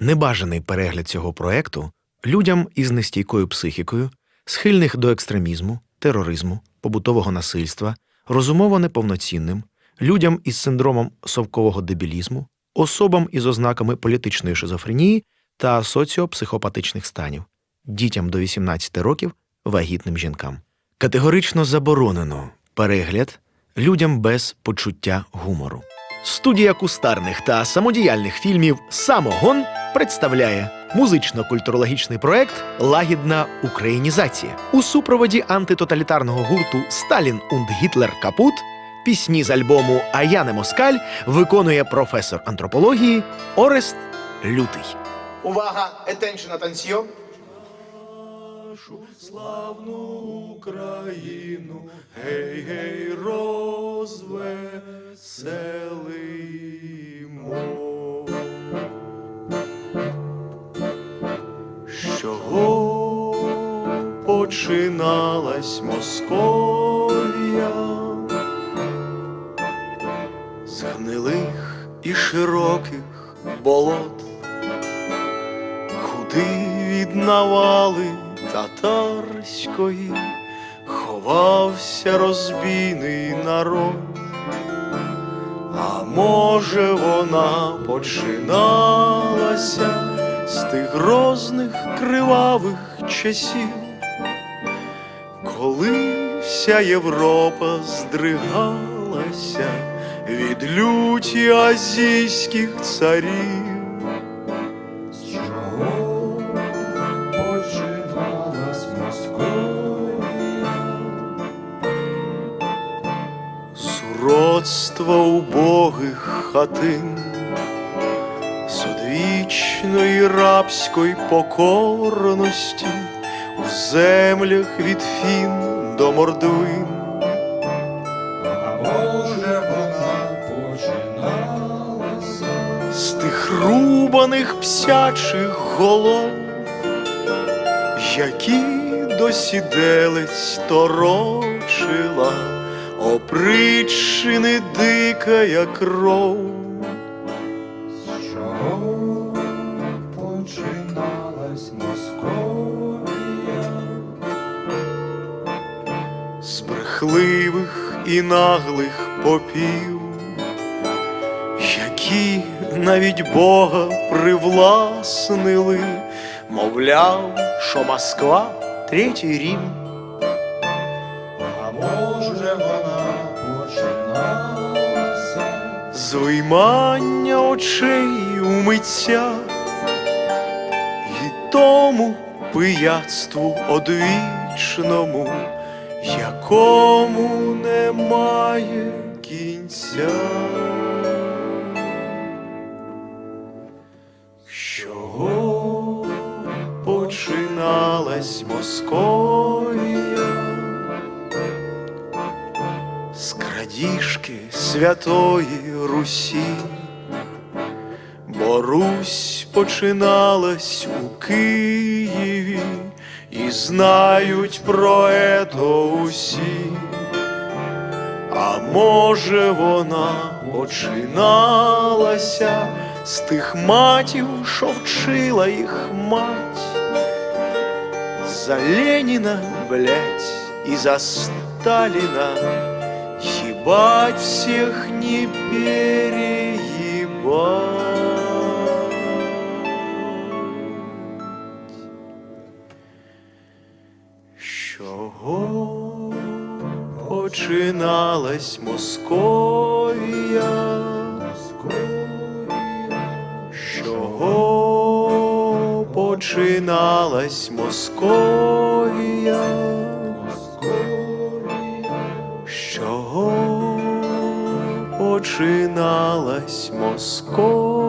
Небажаний перегляд цього проекту людям із нестійкою психікою, схильних до екстремізму, тероризму, побутового насильства, розумово неповноцінним, людям із синдромом совкового дебілізму, особам із ознаками політичної шизофренії та соціопсихопатичних станів, дітям до 18 років, вагітним жінкам. Категорично заборонено перегляд людям без почуття гумору. Студія кустарних та самодіяльних фільмів Самогон представляє музично-культурологічний проект Лагідна українізація у супроводі антитоталітарного гурту Сталін und Гітлер Капут. Пісні з альбому А я не москаль виконує професор антропології Орест Лютий. Увага, attention, attention. нашу славну Україну, гей, гей, розвеселимо. Чого починалась Московія? З гнилих і широких болот куди від навали татарської ховався розбійний народ. А може вона починалася тих грозних кривавих часів, коли вся Європа здригалася від люті азійських царів. Суродство убогих хатин, одвічної рабської покорності в землях від фін до мордвин. А може вона починалася з тих рубаних псячих голов, які досіделець торочила, опричини дикая кров. Починалась Московія? з брехливих і наглих попів, які навіть Бога привласнили, мовляв, що Москва третій Рім. А може вона починалася з виймання очей у митця тому пияцтву одвічному, якому немає кінця. Чого починалась Московія? з крадіжки святої Русі, бо Русь починалась у Києві, і знають про ето усі. А може вона починалася з тих матів, що вчила їх мать. За Леніна, блять, і за Сталіна Ебать всех не переебать. Чого починалась Московія? З Чого починалась Московія? З чого починалась Московія?